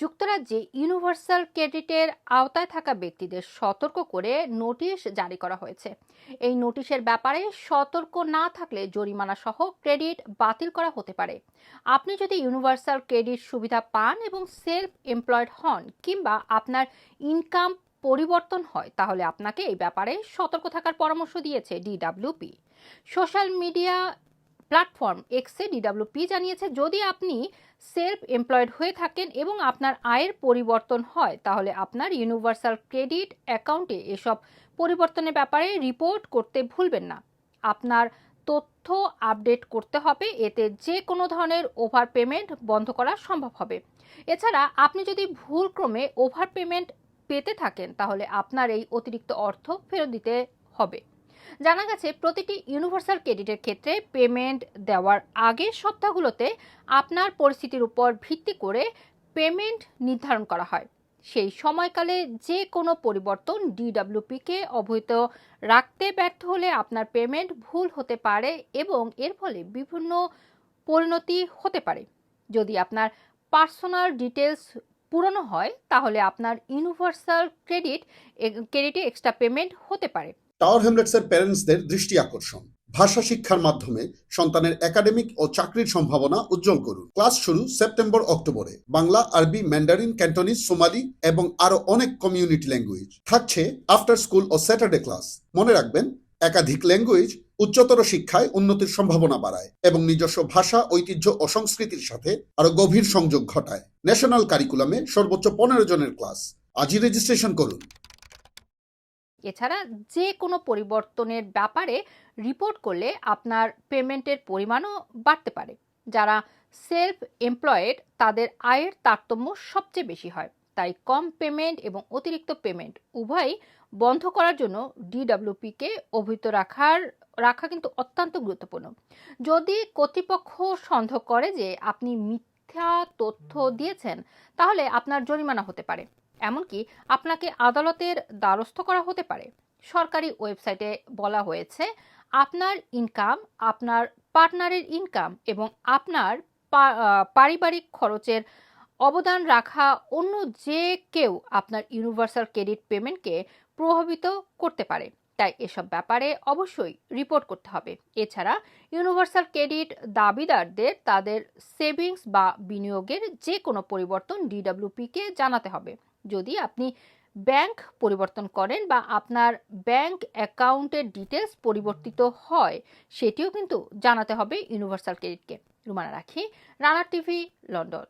যুক্তরাজ্যে ইউনিভার্সাল ক্রেডিটের আওতায় থাকা ব্যক্তিদের সতর্ক করে নোটিশ জারি করা হয়েছে। এই নোটিশের ব্যাপারে সতর্ক না থাকলে জরিমানা সহ ক্রেডিট বাতিল করা হতে পারে। আপনি যদি ইউনিভার্সাল ক্রেডিট সুবিধা পান এবং সেলফ এমপ্লয়েড হন কিংবা আপনার ইনকাম পরিবর্তন হয়, তাহলে আপনাকে এই ব্যাপারে সতর্ক থাকার পরামর্শ দিয়েছে ডিডাব্লিউপি সোশ্যাল মিডিয়া প্ল্যাটফর্ম এক্সে ডিডাব্লিউপি জানিয়েছে, যদি আপনি সেলফ এমপ্লয়েড হয়ে থাকেন এবং আপনার আয়ের পরিবর্তন হয়, তাহলে আপনার ইউনিভার্সাল ক্রেডিট অ্যাকাউন্টে এসব পরিবর্তনের ব্যাপারে রিপোর্ট করতে ভুলবেন না। আপনার তথ্য আপডেট করতে হবে, এতে যে কোনো ধরনের ওভার পেমেন্ট বন্ধ করা সম্ভব হবে। এছাড়া আপনি যদি ভুলক্রমে ওভার পেমেন্ট পেতে থাকেন, তাহলে আপনার এই অতিরিক্ত অর্থ ফেরত দিতে হবে। জানা গেছে, প্রতিটি ইউনিভার্সাল ক্রেডিটের ক্ষেত্রে পেমেন্ট দেওয়ার আগের সপ্তাহগুলোতে আপনার পরিস্থিতির উপর ভিত্তি করে পেমেন্ট নির্ধারণ করা হয়। সেই সময়কালে যে কোনো পরিবর্তন ডিডাব্লিউপিকে অবহিত রাখতে ব্যর্থ হলে আপনার পেমেন্ট ভুল হতে পারে এবং এর ফলে বিভিন্ন পরিণতি হতে পারে। যদি আপনার পার্সোনাল ডিটেলস পুরনো হয়, তাহলে আপনার ইউনিভার্সাল ক্রেডিট ক্রেডিটে এক্সট্রা পেমেন্ট হতে পারে। টাওয়ার হ্যামলেটসের প্যারেন্টসদের দৃষ্টি আকর্ষণ। ভাষা শিক্ষার মাধ্যমে সন্তানের একাডেমিক ও চাকরির সম্ভাবনা উজ্জ্বল করুন। ক্লাস শুরু সেপ্টেম্বর অক্টোবরে বাংলা, আরবি ম্যান্ডারিন ক্যান্টনিজ সোমালি এবং আরও অনেক কমিউনিটি ল্যাঙ্গুয়েজ থাকছে আফটার স্কুল ও স্যাটারডে ক্লাস মনে রাখবেন, একাধিক ল্যাঙ্গুয়েজ উচ্চতর শিক্ষায় উন্নতির সম্ভাবনা বাড়ায় এবং নিজস্ব ভাষা, ঐতিহ্য ও সংস্কৃতির সাথে আরও গভীর সংযোগ ঘটায়। ন্যাশনাল কারিকুলামে সর্বোচ্চ পনেরো জনের ক্লাস আজই রেজিস্ট্রেশন করুন। এছাড়া যে কোনো পরিবর্তনের ব্যাপারে রিপোর্ট করলে আপনার পেমেন্টের পরিমাণও বাড়তে পারে। যারা সেলফ এমপ্লয়েড তাদের আয়ের তারতম্য সবচেয়ে বেশি হয়। তাই কম পেমেন্ট এবং অতিরিক্ত পেমেন্ট উভয়ই বন্ধ করার জন্য ডিডাব্লিউপিকে অভিহিত রাখার, রাখা কিন্তু অত্যন্ত গুরুত্বপূর্ণ। যদি কর্তৃপক্ষ সন্দেহ করে যে আপনি মিথ্যা তথ্য দিয়েছেন, তাহলে আপনার জরিমানা হতে পারে। এমনকি আপনাকে আদালতের দ্বারস্থ করা হতে পারে। সরকারি ওয়েবসাইটে বলা হয়েছে, আপনার ইনকাম আপনার পার্টনারের ইনকাম এবং আপনার পারিবারিক খরচের অবদান রাখা অন্য যে কেউ আপনার ইউনিভার্সাল ক্রেডিট পেমেন্টকে প্রভাবিত করতে পারে। তাই এসব ব্যাপারে অবশ্যই রিপোর্ট করতে হবে। এছাড়া ইউনিভার্সাল ক্রেডিট দাবিদারদের তাদের সেভিংস বা বিনিয়োগের যে কোনো পরিবর্তন ডিডাব্লিউপিকে জানাতে হবে। যদি আপনি ব্যাংক পরিবর্তন করেন বা আপনার ব্যাংক অ্যাকাউন্টের ডিটেলস পরিবর্তিত হয়, সেটিও কিন্তু জানাতে হবে ইউনিভার্সাল ক্রেডিটকে। রুমানা রাখি, রানা টিভি, লন্ডন।